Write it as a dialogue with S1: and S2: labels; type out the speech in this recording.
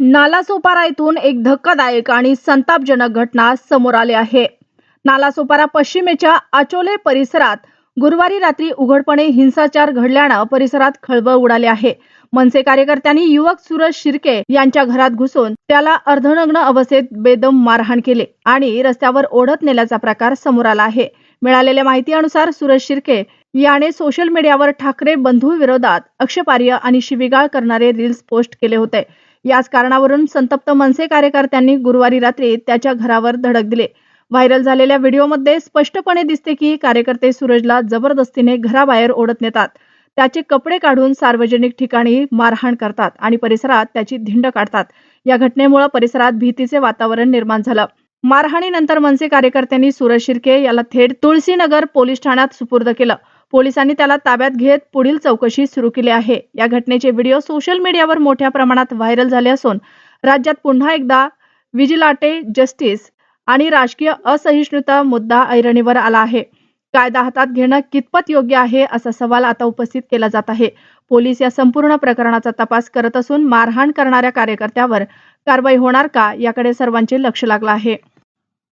S1: नालासोपारा येथून एक धक्कादायक आणि संतापजनक घटना समोर आली आहे. नालासोपारा पश्चिमेच्या आचोले परिसरात गुरुवारी रात्री उघडपणे हिंसाचार घडल्यानं परिसरात खळबळ उडाली आहे. मनसे कार्यकर्त्यांनी युवक सूरज शिर्के यांच्या घरात घुसून त्याला अर्धनग्न अवस्थेत बेदम मारहाण केले आणि रस्त्यावर ओढत नेल्याचा प्रकार समोर आला आहे. मिळालेल्या माहितीनुसार सूरज शिर्के याने सोशल मीडियावर ठाकरे बंधू विरोधात आक्षेपार्ह आणि शिवीगाळ करणारे रील्स पोस्ट केले होते. याच कारणावरून संतप्त मनसे कार्यकर्त्यांनी गुरुवारी रात्री त्याच्या घरावर धडक दिले. व्हायरल झालेल्या व्हिडिओमध्ये स्पष्टपणे दिसते की कार्यकर्ते सूरजला जबरदस्तीने घराबाहेर ओढत नेतात. त्याचे कपडे काढून सार्वजनिक ठिकाणी मारहाण करतात आणि परिसरात त्याची धिंड काढतात. या घटनेमुळे परिसरात भीतीचे वातावरण निर्माण झालं. मारहाणीनंतर मनसे कार्यकर्त्यांनी सूरज शिर्के याला थेट तुळशीनगर पोलीस ठाण्यात सुपूर्द केलं. पोलिसांनी त्याला ताब्यात घेत पुढील चौकशी सुरू केली आहे. या घटनेचे व्हिडिओ सोशल मीडियावर मोठ्या प्रमाणात व्हायरल झाले असून राज्यात पुन्हा एकदा विजिलाटे जस्टिस आणि राजकीय असहिष्णुता मुद्दा ऐरणीवर आला आहे. कायदा हातात घेणं कितपत योग्य आहे असा सवाल आता उपस्थित केला जात आहे. पोलीस या संपूर्ण प्रकरणाचा तपास करत असून मारहाण करणाऱ्या कार्यकर्त्यावर कारवाई होणार का याकडे सर्वांचे लक्ष लागलं आहे.